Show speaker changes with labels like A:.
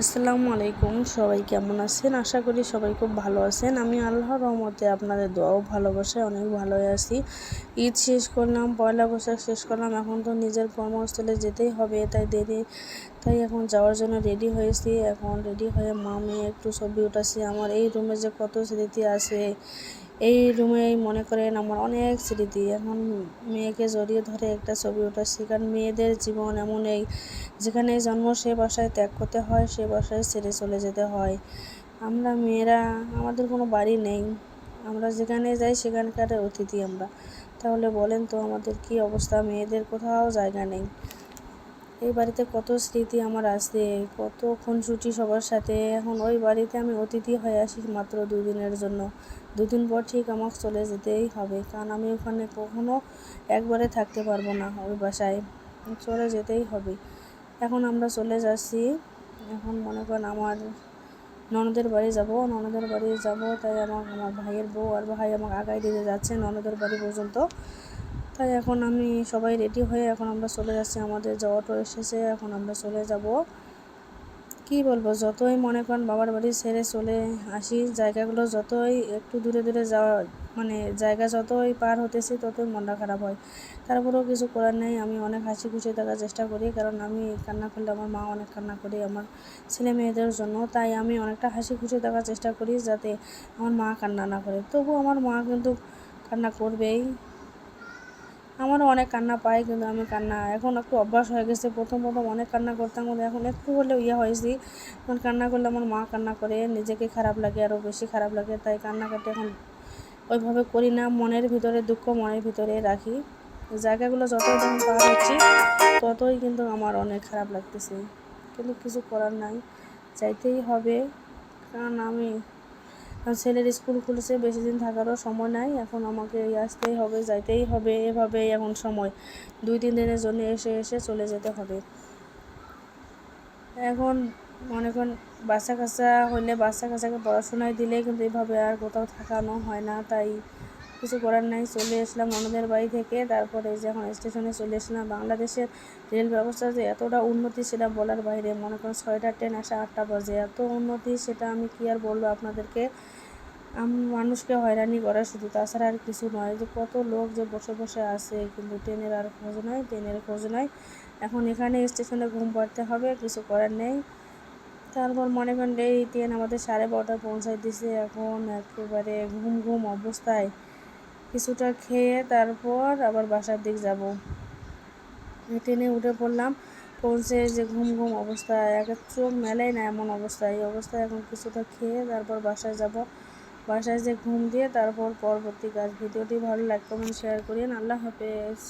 A: আসসালামু আলাইকুম, সবাই কেমন আছেন? আশা করি সবাই খুব ভালো আছেন। আমি আল্লাহর রহমতে আপনাদের দোয়াও ভালোবাসায় অনেক ভালোই আছি। ঈদ শেষ করলাম, পয়লা বৈশাখ শেষ করলাম, এখন তো নিজের কর্মস্থলে যেতেই হবে, তাই দেরি, তাই এখন যাওয়ার জন্য রেডি হয়েছি। এখন রেডি হয়ে মা মেয়ে একটু ছবি উঠাচ্ছি। আমার এই রুমে যে কত স্মৃতি আছে এই রুমেই মনে করেন আমার অনেক স্মৃতি। এখন মেয়েকে জড়িয়ে ধরে একটা ছবি উঠাচ্ছি কারণ মেয়েদের জীবন এমন এই, যেখানে জন্ম সে বাসায় ত্যাগ করতে হয়, সে বাসায় ছেড়ে চলে যেতে হয়। আমরা মেয়েরা, আমাদের কোনো বাড়ি নেই। আমরা যেখানে যাই, সেখানকার অতিথি আমরা। তাহলে বলেন তো আমাদের কি অবস্থা? মেয়েদের কোথাও জায়গা নেই। এই বাড়িতে কত স্মৃতি আমার আছে কত খুনসুটি সবার সাথে। এখন ওই বাড়িতে আমি অতিথি হয়ে আসি মাত্র দুদিনের জন্য। দুদিন পর ঠিক আমাকে চলে যেতেই হবে, কারণ আমি ওখানে কখনো একবারে থাকতে পারব না ওই বাসায়। চলে যেতেই হবে। এখন আমরা চলে যাচ্ছি। এখন মনে করেন আমার ননদের বাড়ি যাব। ননদের বাড়ি যাব, তাই আমার আমার ভাইয়ের বউ আর ভাই আমাকে আগায় দিতে যাচ্ছে ননদের বাড়ি পর্যন্ত। তাই এখন আমি সবাই রেডি হয়ে এখন আমরা চলে যাচ্ছি, আমাদের যে অটো এসেছে এখন আমরা চলে যাব। কি বলব, যতই মনে করেন বাবার বাড়ি ছেড়ে চলে আসি, জায়গাগুলো যতই একটু দূরে দূরে যাওয়া মানে জায়গা যতই পার হতেছি ততই মনটা খারাপ হয়। তারপরেও কিছু করার নেই, আমি অনেক হাসি খুশি থাকার চেষ্টা করি, কারণ আমি কান্না করলে আমার মা অনেক কান্না করে আমার ছেলে মেয়েদের জন্য, তাই আমি অনেকটা হাসি খুশি থাকার চেষ্টা করি যাতে আমার মা কান্না না করে। তবু আমার মা কিন্তু কান্না করবেই। আমারও অনেক কান্না পায়, কিন্তু আমি কান্না, এখন একটু অভ্যাস হয়ে গেছে। প্রথম প্রথম অনেক কান্না করতাম, কিন্তু এখন একটু হলেও ইয়ে হয়েছি। এখন কান্না করলে আমার মা কান্না করে, নিজেকে খারাপ লাগে, আরও বেশি খারাপ লাগে। তাই কান্নাকাটি এখন ওইভাবে করি না, মনের ভিতরে, দুঃখ মনের ভিতরে রাখি। জায়গাগুলো যতই যখন পার হচ্ছি, ততই কিন্তু আমার অনেক খারাপ লাগতেছে। কিন্তু কিছু করার নাই, চাইতেই হবে। কারণ আমি ছেলের স্কুল খুলেছে, বেশি দিন থাকারও সময় নাই। এখন আমাকে আসতেই হবে, যাইতেই হবে এভাবে এখন সময়। দুই, তিন দিনের জন্য এসে এসে চলে যেতে হবে। এখন করেন বাচ্চা কাচ্চা হইলে বাচ্চা কাচ্চাকে পড়াশোনায় দিলে কিন্তু এভাবে আর কোথাও থাকানো হয় না, তাই কিছু করার নাই, চলে এসলাম ননদের বাড়ি থেকে। তারপরে যে এখন স্টেশনে চলে এসলাম বাংলাদেশের রেল ব্যবস্থা যে এতটা উন্নতি সেটা বলার বাইরে, মনে করেন ছয়টা ট্রেন আসে আটটা বাজে। এত উন্নতি সেটা আমি কি আর বলব আপনাদেরকে? মানুষকে হয়রানি করা শুধু, তাছাড়া আর কিছু নয়। যে কত লোক যে বসে বসে আছে, কিন্তু ট্রেনের আর খোঁজ নয় ট্রেনের খোঁজ নয় এখন এখানে স্টেশনে ঘুম পড়তে হবে, কিছু করার নেই। তারপর মনে করেন এই ট্রেন আমাদের সাড়ে বারোটায় পৌঁছাই দিছে। এখন একেবারে ঘুম ঘুম অবস্থায়। কিছুটা খেয়ে তারপর আবার বাসার দিক যাব। ট্রেনে উঠে পড়লাম। পৌঁছে যে ঘুম ঘুম অবস্থা, এক চোখ মেলেই না এমন অবস্থা। এই অবস্থায় এখন কিছুটা খেয়ে তারপর বাসায় যাব। বাসায় যে ঘুম দিয়ে তারপর পরবর্তী কাজ। ভিডিওটি ভালো লাগে কমেন্ট শেয়ার করিয়েন আল্লাহ হাফেজ।